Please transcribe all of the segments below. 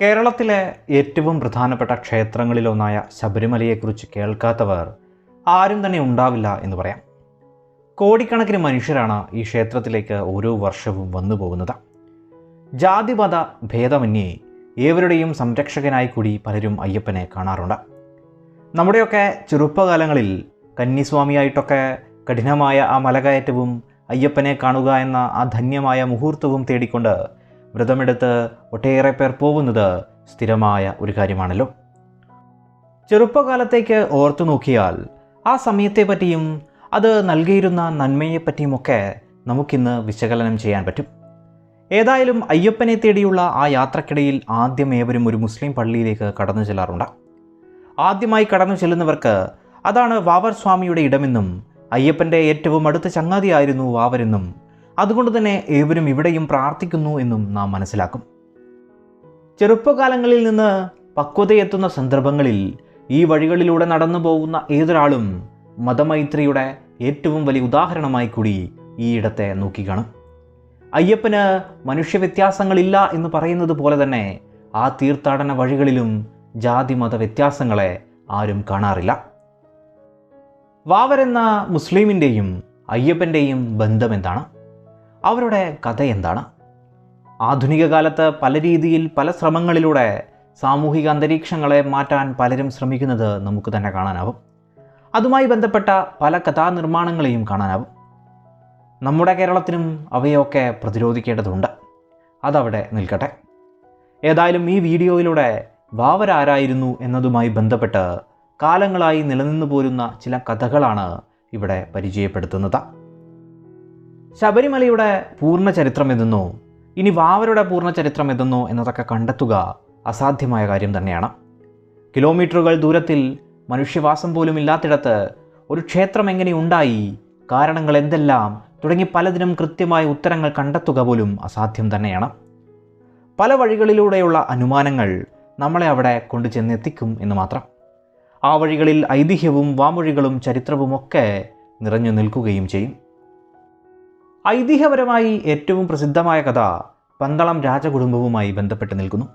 കേരളത്തിലെ ഏറ്റവും പ്രധാനപ്പെട്ട ക്ഷേത്രങ്ങളിലൊന്നായ ശബരിമലയെക്കുറിച്ച് കേൾക്കാത്തവർ ആരും തന്നെ ഉണ്ടാവില്ല എന്ന് പറയാം. കോടിക്കണക്കിന് മനുഷ്യരാണ് ഈ ക്ഷേത്രത്തിലേക്ക് ഓരോ വർഷവും വന്നു പോകുന്നത്. ജാതിമത ഭേദമന്യേ ഏവരുടെയും സംരക്ഷകനായി കൂടി പലരും അയ്യപ്പനെ കാണാറുണ്ട്. നമ്മുടെയൊക്കെ ചെറുപ്പകാലങ്ങളിൽ കന്നിസ്വാമിയായിട്ടൊക്കെ കഠിനമായ ആ മലകയറ്റവും അയ്യപ്പനെ കാണുക എന്ന ആ ധന്യമായ മുഹൂർത്തവും തേടിക്കൊണ്ട് വ്രതമെടുത്ത് ഒട്ടേറെ പേർ പോകുന്നത് സ്ഥിരമായ ഒരു കാര്യമാണല്ലോ. ചെറുപ്പകാലത്തേക്ക് ഓർത്തു നോക്കിയാൽ ആ സമയത്തെ പറ്റിയും അത് നൽകിയിരുന്ന നന്മയെപ്പറ്റിയുമൊക്കെ നമുക്കിന്ന് വിശകലനം ചെയ്യാൻ പറ്റും. ഏതായാലും അയ്യപ്പനെ തേടിയുള്ള ആ യാത്രക്കിടയിൽ ആദ്യം ഏവരും ഒരു മുസ്ലിം പള്ളിയിലേക്ക് കടന്നു ചെല്ലാറുണ്ട്. ആദ്യമായി കടന്നു ചെല്ലുന്നവർക്ക് അതാണ് വാവർ സ്വാമിയുടെ ഇടമെന്നും അയ്യപ്പന്റെ ഏറ്റവും അടുത്ത ചങ്ങാതിയായിരുന്നു വാവരെന്നും അതുകൊണ്ട് തന്നെ ഏവരും ഇവിടെയും പ്രാർത്ഥിക്കുന്നു എന്നും നാം മനസ്സിലാക്കും. ചെറുപ്പകാലങ്ങളിൽ നിന്ന് പക്വതയെത്തുന്ന സന്ദർഭങ്ങളിൽ ഈ വഴികളിലൂടെ നടന്നു പോകുന്ന ഏതൊരാളും മതമൈത്രിയുടെ ഏറ്റവും വലിയ ഉദാഹരണമായി കൂടി ഈ ഇടത്തെ നോക്കിക്കാണും. അയ്യപ്പന് മനുഷ്യവ്യത്യാസങ്ങളില്ല എന്ന് പറയുന്നത് പോലെ തന്നെ ആ തീർത്ഥാടന വഴികളിലും ജാതി മത വ്യത്യാസങ്ങളെ ആരും കാണാറില്ല. വാവരെന്ന മുസ്ലിമിന്റെയും അയ്യപ്പന്റെയും ബന്ധം എന്താണ്? അവരുടെ കഥ എന്താണ്? ആധുനിക കാലത്ത് പല രീതിയിൽ പല ശ്രമങ്ങളിലൂടെ സാമൂഹിക അന്തരീക്ഷങ്ങളെ മാറ്റാൻ പലരും ശ്രമിക്കുന്നത് നമുക്ക് തന്നെ കാണാനാവും. അതുമായി ബന്ധപ്പെട്ട പല കഥാനിർമ്മാണങ്ങളെയും കാണാനാവും. നമ്മുടെ കേരളത്തിനും അവയൊക്കെ പ്രതിരോധിക്കേണ്ടതുണ്ട്. അതവിടെ നിൽക്കട്ടെ. ഏതായാലും ഈ വീഡിയോയിലൂടെ വാവരാരായിരുന്നു എന്നതുമായി ബന്ധപ്പെട്ട് കാലങ്ങളായി നിലനിന്നു പോരുന്ന ചില കഥകളാണ് ഇവിടെ പരിചയപ്പെടുത്തുന്നത്. ശബരിമലയുടെ പൂർണ ചരിത്രം എന്തെന്നോ ഇനി വാവരുടെ പൂർണ ചരിത്രം എന്തെന്നോ എന്നതൊക്കെ കണ്ടെത്തുക അസാധ്യമായ കാര്യം തന്നെയാണ്. കിലോമീറ്ററുകൾ ദൂരത്തിൽ മനുഷ്യവാസം പോലും ഇല്ലാത്തിടത്ത് ഒരു ക്ഷേത്രം എങ്ങനെ ഉണ്ടായി? കാരണങ്ങൾ എന്തെല്ലാം? തുടങ്ങി പലതിനും കൃത്യമായ ഉത്തരങ്ങൾ കണ്ടെത്തുക പോലും അസാധ്യം തന്നെയാണ്. പല വഴികളിലൂടെയുള്ള അനുമാനങ്ങൾ നമ്മളെ അവിടെ കൊണ്ടു ചെന്നെത്തിക്കും എന്ന് മാത്രം. ആ വഴികളിൽ ഐതിഹ്യവും വാമൊഴികളും ചരിത്രവുമൊക്കെ നിറഞ്ഞു നിൽക്കുകയും ചെയ്യും. ഐതിഹ്യപരമായി ഏറ്റവും പ്രസിദ്ധമായ കഥ പന്തളം രാജകുടുംബവുമായി ബന്ധപ്പെട്ട് നിൽക്കുന്നു.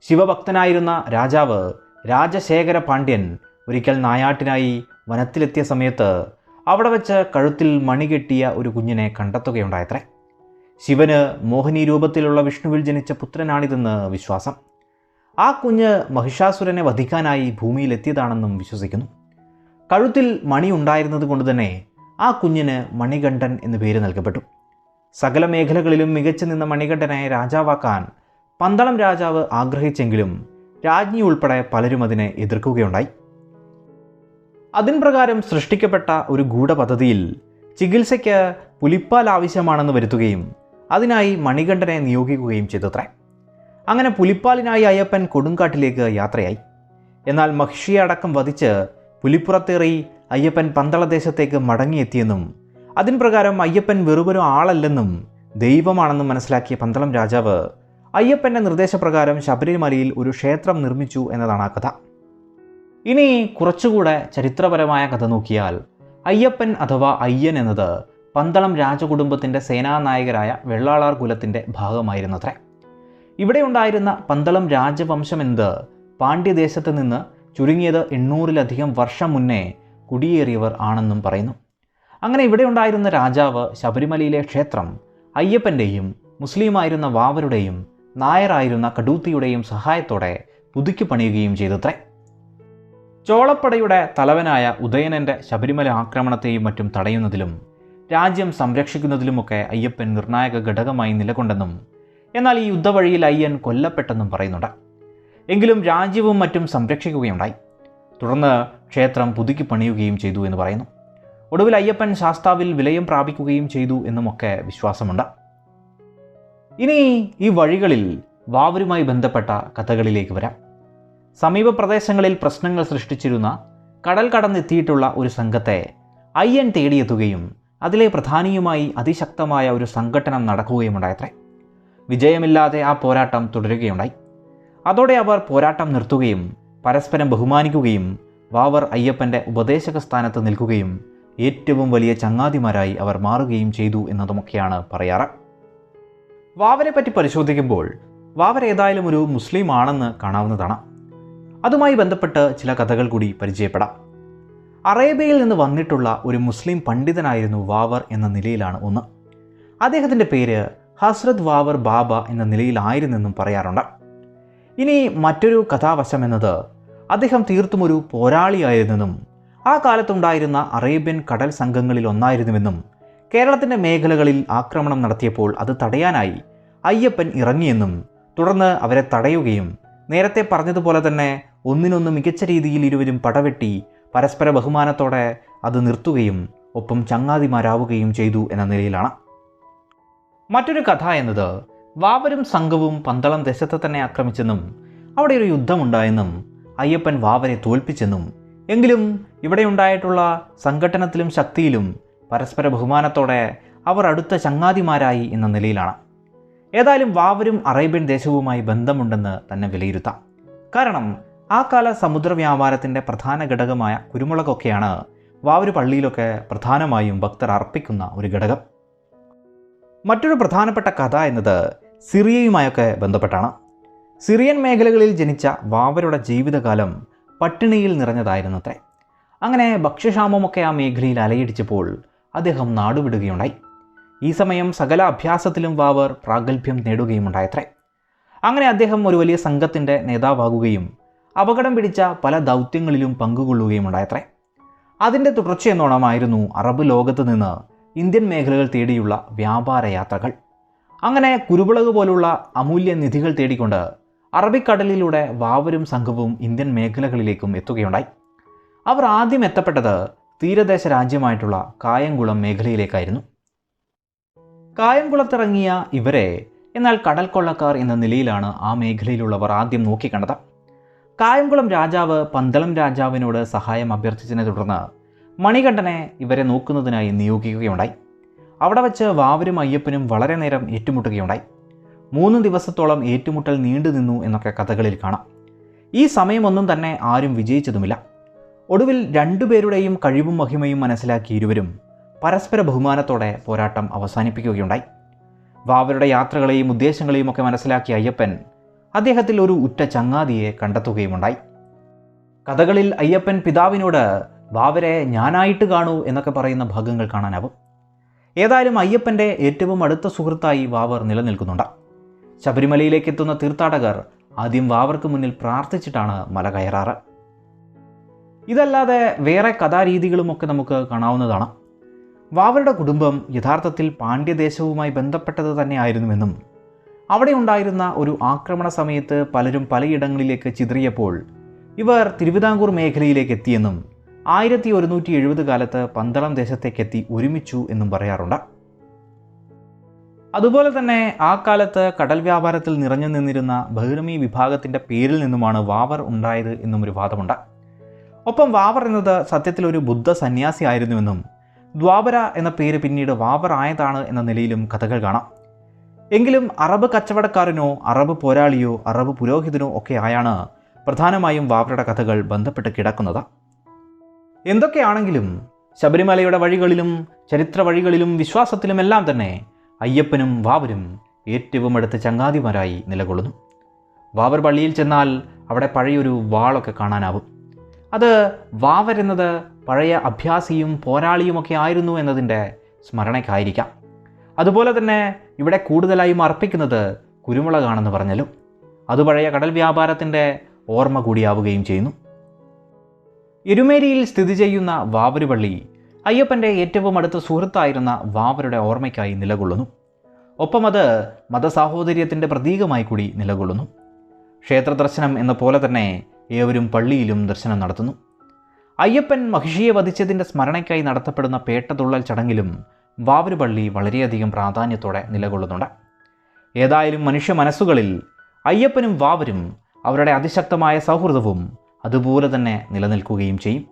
ശിവഭക്തനായിരുന്ന രാജാവ് രാജശേഖര പാണ്ഡ്യൻ ഒരിക്കൽ നായാട്ടിനായി വനത്തിലെത്തിയ സമയത്ത് അവിടെ വെച്ച് കഴുത്തിൽ മണി കെട്ടിയ ഒരു കുഞ്ഞിനെ കണ്ടെത്തുകയുണ്ടായത്രേ. ശിവന് മോഹിനി രൂപത്തിലുള്ള വിഷ്ണുവിൽ ജനിച്ച പുത്രനാണിതെന്ന് വിശ്വാസം. ആ കുഞ്ഞ് മഹിഷാസുരനെ വധിക്കാനായി ഭൂമിയിലെത്തിയതാണെന്നും വിശ്വസിക്കുന്നു. കഴുത്തിൽ മണി ഉണ്ടായിരുന്നത് കൊണ്ട് തന്നെ ആ കുഞ്ഞിന് മണികണ്ഠൻ എന്ന് പേര് നൽകപ്പെട്ടു. സകല മേഖലകളിലും മികച്ചു നിന്ന മണികണ്ഠനായ രാജാവാക്കാൻ പന്തളം രാജാവ് ആഗ്രഹിച്ചെങ്കിലും രാജ്ഞി ഉൾപ്പെടെ പലരും അതിനെ എതിർക്കുകയുണ്ടായി. അതിൻ പ്രകാരം സൃഷ്ടിക്കപ്പെട്ട ഒരു ഗൂഢപദ്ധതിയിൽ ചികിത്സയ്ക്ക് പുലിപ്പാൽ ആവശ്യമാണെന്ന് വരുത്തുകയും അതിനായി മണികണ്ഠനെ നിയോഗിക്കുകയും ചെയ്തത്രേ. അങ്ങനെ പുലിപ്പാലിനായി അയ്യപ്പൻ കൊടുങ്കാട്ടിലേക്ക് യാത്രയായി. എന്നാൽ മഹിഷിയെ അടക്കം വധിച്ച് പുലിപ്പുറത്തേറി അയ്യപ്പൻ പന്തളദേശത്തേക്ക് മടങ്ങിയെത്തിയെന്നും അതിൻ പ്രകാരം അയ്യപ്പൻ വെറുമൊരു ആളല്ലെന്നും ദൈവമാണെന്നും മനസ്സിലാക്കിയ പന്തളം രാജാവ് അയ്യപ്പന്റെ നിർദ്ദേശപ്രകാരം ശബരിമലയിൽ ഒരു ക്ഷേത്രം നിർമ്മിച്ചു എന്നതാണ് ആ കഥ. ഇനി കുറച്ചുകൂടെ ചരിത്രപരമായ കഥ നോക്കിയാൽ അയ്യപ്പൻ അഥവാ അയ്യൻ എന്നത് പന്തളം രാജകുടുംബത്തിന്റെ സേനാനായകരായ വെള്ളാളാർ കുലത്തിന്റെ ഭാഗമായിരുന്നത്രേ. ഇവിടെ ഉണ്ടായിരുന്ന പന്തളം രാജവംശം എന്നത് പാണ്ഡ്യദേശത്ത് നിന്ന് ചുരുങ്ങിയത് എണ്ണൂറിലധികം വർഷം മുന്നേ കുടിയേറിയവർ ആണെന്നും പറയുന്നു. അങ്ങനെ ഇവിടെ ഉണ്ടായിരുന്ന രാജാവ് ശബരിമലയിലെ ക്ഷേത്രം അയ്യപ്പന്റെയും മുസ്ലിമായിരുന്ന വാവരുടെയും നായരായിരുന്ന കടൂത്തിയുടെയും സഹായത്തോടെ പുതുക്കി പണിയുകയും ചെയ്തത്രേ. ചോളപ്പടയുടെ തലവനായ ഉദയനന്റെ ശബരിമല ആക്രമണത്തെയും മറ്റും തടയുന്നതിലും രാജ്യം സംരക്ഷിക്കുന്നതിലുമൊക്കെ അയ്യപ്പൻ നിർണായക ഘടകമായി നിലകൊണ്ടെന്നും എന്നാൽ ഈ യുദ്ധവഴിയിൽ അയ്യൻ കൊല്ലപ്പെട്ടെന്നും പറയുന്നുണ്ട്. എങ്കിലും രാജ്യവും മറ്റും സംരക്ഷിക്കുകയുണ്ടായി. തുടർന്ന് ക്ഷേത്രം പുതുക്കി പണിയുകയും ചെയ്തു എന്ന് പറയുന്നു. ഒടുവിൽ അയ്യപ്പൻ ശാസ്താവിൽ വിലയം പ്രാപിക്കുകയും ചെയ്തു എന്നുമൊക്കെ വിശ്വാസമുണ്ട്. ഇനി ഈ വഴികളിൽ വാവരുമായി ബന്ധപ്പെട്ട കഥകളിലേക്ക് വരാം. സമീപ പ്രദേശങ്ങളിൽ പ്രശ്നങ്ങൾ സൃഷ്ടിച്ചിരുന്ന കടൽ കടന്നെത്തിയിട്ടുള്ള ഒരു സംഘത്തെ അയ്യൻ തേടിയെത്തുകയും അതിലെ പ്രധാനിയുമായി അതിശക്തമായ ഒരു സംഘട്ടനം നടക്കുകയുമുണ്ടായത്രേ. വിജയമില്ലാതെ ആ പോരാട്ടം തുടരുകയുണ്ടായി. അതോടെ അവർ പോരാട്ടം നിർത്തുകയും പരസ്പരം ബഹുമാനിക്കുകയും വാവർ അയ്യപ്പന്റെ ഉപദേശക സ്ഥാനത്ത് നിൽക്കുകയും ഏറ്റവും വലിയ ചങ്ങാതിമാരായി അവർ മാറുകയും ചെയ്തു എന്നതുമൊക്കെയാണ് പറയാറ്. വാവരെ പറ്റി പരിശോധിക്കുമ്പോൾ വാവർ ഏതായാലും ഒരു മുസ്ലിം ആണെന്ന് കാണാവുന്നതാണ്. അതുമായി ബന്ധപ്പെട്ട് ചില കഥകൾ കൂടി പരിചയപ്പെടാം. അറേബ്യയിൽ നിന്ന് വന്നിട്ടുള്ള ഒരു മുസ്ലിം പണ്ഡിതനായിരുന്നു വാവർ എന്ന നിലയിലാണ് ഒന്ന്. അദ്ദേഹത്തിന്റെ പേര് ഹസ്രത് വാവർ ബാബ എന്ന നിലയിലായിരുന്നെന്നും പറയാറുണ്ട്. ഇനി മറ്റൊരു കഥാവശം എന്നത് അദ്ദേഹം തീർത്തും ഒരു പോരാളിയായിരുന്നെന്നും ആ കാലത്തുണ്ടായിരുന്ന അറേബ്യൻ കടൽ സംഘങ്ങളിൽ ഒന്നായിരുന്നുവെന്നും കേരളത്തിന്റെ മേഖലകളിൽ ആക്രമണം നടത്തിയപ്പോൾ അത് തടയാനായി അയ്യപ്പൻ ഇറങ്ങിയെന്നും തുടർന്ന് അവരെ തടയുകയും നേരത്തെ പറഞ്ഞതുപോലെ തന്നെ ഒന്നിനൊന്ന് മികച്ച രീതിയിൽ ഇരുവരും പടവെട്ടി പരസ്പര ബഹുമാനത്തോടെ അത് നിർത്തുകയും ഒപ്പം ചങ്ങാതിമാരാവുകയും ചെയ്തു എന്ന നിലയിലാണ്. മറ്റൊരു കഥ എന്നത് വാവരും സംഘവും പന്തളം ദേശത്തെ തന്നെ ആക്രമിച്ചെന്നും അവിടെ ഒരു യുദ്ധമുണ്ടായെന്നും അയ്യപ്പൻ വാവനെ തോൽപ്പിച്ചെന്നും എങ്കിലും ഇവിടെയുണ്ടായിട്ടുള്ള സംഘട്ടനത്തിലും ശക്തിയിലും പരസ്പര ബഹുമാനത്തോടെ അവർ അടുത്ത ചങ്ങാതിമാരായി എന്ന നിലയിലാണ്. ഏതായാലും വാവരും അറേബ്യൻ ദേശവുമായി ബന്ധമുണ്ടെന്ന് തന്നെ വിലയിരുത്താം. കാരണം ആ കാല സമുദ്ര വ്യാപാരത്തിന്റെ പ്രധാന ഘടകമായ കുരുമുളകൊക്കെയാണ് വാവര് പള്ളിയിലൊക്കെ പ്രധാനമായും ഭക്തർ അർപ്പിക്കുന്ന ഒരു ഘടകം. മറ്റൊരു പ്രധാനപ്പെട്ട കഥ എന്നത് സിറിയയുമായൊക്കെ ബന്ധപ്പെട്ടാണ്. സിറിയൻ മേഖലകളിൽ ജനിച്ച വാവരുടെ ജീവിതകാലം പട്ടിണിയിൽ നിറഞ്ഞതായിരുന്നത്രേ. അങ്ങനെ ഭക്ഷ്യക്ഷാമമൊക്കെ ആ മേഖലയിൽ അലയടിച്ചപ്പോൾ അദ്ദേഹം നാടുവിടുകയുണ്ടായി. ഈ സമയം സകല അഭ്യാസത്തിലും വാവർ പ്രാഗൽഭ്യം നേടുകയുമുണ്ടായത്രേ. അങ്ങനെ അദ്ദേഹം ഒരു വലിയ സംഘത്തിന്റെ നേതാവാകുകയും അപകടം പിടിച്ച പല ദൗത്യങ്ങളിലും പങ്കുകൊള്ളുകയുമുണ്ടായത്രേ. അതിന്റെ തുടർച്ചയെന്നോണമായിരുന്നു അറബ് ലോകത്ത് നിന്ന് ഇന്ത്യൻ മേഖലകൾ തേടിയുള്ള വ്യാപാര യാത്രകൾ. അങ്ങനെ കുരുവിളക് പോലുള്ള അമൂല്യ നിധികൾ തേടിക്കൊണ്ട് അറബിക്കടലിലൂടെ വാവരും സംഘവും ഇന്ത്യൻ മേഖലകളിലേക്കും എത്തുകയുണ്ടായി. അവർ ആദ്യം എത്തപ്പെട്ടത് തീരദേശ രാജ്യമായിട്ടുള്ള കായംകുളം മേഖലയിലേക്കായിരുന്നു. കായംകുളത്തിറങ്ങിയ ഇവരെ എന്നാൽ കടൽ കൊള്ളക്കാർ എന്ന നിലയിലാണ് ആ മേഖലയിലുള്ളവർ ആദ്യം നോക്കിക്കണ്ടത്. കായംകുളം രാജാവ് പന്തളം രാജാവിനോട് സഹായം അഭ്യർത്ഥിച്ചതിനെ തുടർന്ന് മണികണ്ഠനെ ഇവരെ നോക്കുന്നതിനായി നിയോഗിക്കുകയുണ്ടായി. അവിടെ വച്ച് വാവരും അയ്യപ്പനും വളരെ നേരം ഏറ്റുമുട്ടുകയുണ്ടായി. മൂന്ന് ദിവസത്തോളം ഏറ്റുമുട്ടൽ നീണ്ടു നിന്നു എന്നൊക്കെ കഥകളിൽ കാണാം. ഈ സമയമൊന്നും തന്നെ ആരും വിജയിച്ചതുമില്ല. ഒടുവിൽ രണ്ടുപേരുടെയും കഴിവും മഹിമയും മനസ്സിലാക്കി ഇരുവരും പരസ്പര ബഹുമാനത്തോടെ പോരാട്ടം അവസാനിപ്പിക്കുകയുണ്ടായി. വാവരുടെ യാത്രകളെയും ഉദ്ദേശങ്ങളെയും ഒക്കെ മനസ്സിലാക്കിയ അയ്യപ്പൻ അദ്ദേഹത്തിൽ ഒരു ഉറ്റ ചങ്ങാതിയെ കണ്ടെത്തുകയുമുണ്ടായി. കഥകളിൽ അയ്യപ്പൻ പിതാവിനോട് വാവരെ ഞാനായിട്ട് കാണൂ എന്നൊക്കെ പറയുന്ന ഭാഗങ്ങൾ കാണാനാവും. ഏതായാലും അയ്യപ്പന്റെ ഏറ്റവും അടുത്ത സുഹൃത്തായി വാവർ നിലനിൽക്കുന്നുണ്ട്. ശബരിമലയിലേക്ക് എത്തുന്ന തീർത്ഥാടകർ ആദ്യം വാവർക്ക് മുന്നിൽ പ്രാർത്ഥിച്ചിട്ടാണ് മല കയറാറ്. ഇതല്ലാതെ വേറെ കഥാരീതികളുമൊക്കെ നമുക്ക് കാണാവുന്നതാണ്. വാവരുടെ കുടുംബം യഥാർത്ഥത്തിൽ പാണ്ഡ്യദേശവുമായി ബന്ധപ്പെട്ടത് തന്നെയായിരുന്നുവെന്നും അവിടെ ഉണ്ടായിരുന്ന ഒരു ആക്രമണ സമയത്ത് പലരും പലയിടങ്ങളിലേക്ക് ചിതറിയപ്പോൾ ഇവർ തിരുവിതാംകൂർ മേഖലയിലേക്ക് എത്തിയെന്നും ആയിരത്തി ഒരുന്നൂറ്റി എഴുപത് കാലത്ത് പന്തളം ദേശത്തേക്കെത്തി ഒരുമിച്ചു എന്നും പറയാറുണ്ട്. അതുപോലെ തന്നെ ആ കാലത്ത് കടൽ വ്യാപാരത്തിൽ നിറഞ്ഞു നിന്നിരുന്ന ബഹിർമി വിഭാഗത്തിന്റെ പേരിൽ നിന്നുമാണ് വാവർ ഉണ്ടായത് എന്നും ഒരു വാദമുണ്ട്. ഒപ്പം വാവർ എന്നത് സത്യത്തിൽ ഒരു ബുദ്ധ സന്യാസി ആയിരുന്നുവെന്നും ദ്വാപര എന്ന പേര് പിന്നീട് വാവർ ആയതാണ് എന്ന നിലയിലും കഥകൾ കാണാം. എങ്കിലും അറബ് കച്ചവടക്കാരനോ അറബ് പോരാളിയോ അറബ് പുരോഹിതനോ ഒക്കെ ആയാണ് പ്രധാനമായും വാവരുടെ കഥകൾ ബന്ധപ്പെട്ട് കിടക്കുന്നത്. എന്തൊക്കെയാണെങ്കിലും ശബരിമലയുടെ വഴികളിലും ചരിത്ര വഴികളിലും വിശ്വാസത്തിലുമെല്ലാം തന്നെ അയ്യപ്പനും വാവരും ഏറ്റവും അടുത്ത ചങ്ങാതിമാരായി നിലകൊള്ളുന്നു. വാവർ പള്ളിയിൽ ചെന്നാൽ അവിടെ പഴയൊരു വാളൊക്കെ കാണാനാവും. അത് വാവർ എന്നത് പഴയ അഭ്യാസിയും പോരാളിയുമൊക്കെ ആയിരുന്നു എന്നതിന്റെ സ്മരണയ്ക്കായിരിക്കാം. അതുപോലെ തന്നെ ഇവിടെ കൂടുതലായും അർപ്പിക്കുന്നത് കുരുമുളകാണെന്ന് പറഞ്ഞാലും അത് പഴയ കടൽ വ്യാപാരത്തിന്റെ ഓർമ്മ കൂടിയാവുകയും ചെയ്യുന്നു. എരുമേരിയിൽ സ്ഥിതി ചെയ്യുന്ന വാവര് പള്ളി അയ്യപ്പന്റെ ഏറ്റവും അടുത്ത സുഹൃത്തായിരുന്ന വാവരുടെ ഓർമ്മയ്ക്കായി നിലകൊള്ളുന്നു. ഒപ്പം അത് മതസാഹോദര്യത്തിന്റെ പ്രതീകമായി കൂടി നിലകൊള്ളുന്നു. ക്ഷേത്ര ദർശനം എന്ന പോലെ തന്നെ ഏവരും പള്ളിയിലും ദർശനം നടത്തുന്നു. അയ്യപ്പൻ മഹിഷിയെ വധിച്ചതിന്റെ സ്മരണയ്ക്കായി നടത്തപ്പെടുന്ന പേട്ടതുള്ളൽ ചടങ്ങിലും വാവരു പള്ളി വളരെയധികം പ്രാധാന്യത്തോടെ നിലകൊള്ളുന്നുണ്ട്. ഏതായാലും മനുഷ്യ മനസ്സുകളിൽ അയ്യപ്പനും വാവരും അവരുടെ അതിശക്തമായ സൗഹൃദവും അതുപോലെ തന്നെ നിലനിൽക്കുകയും ചെയ്യും.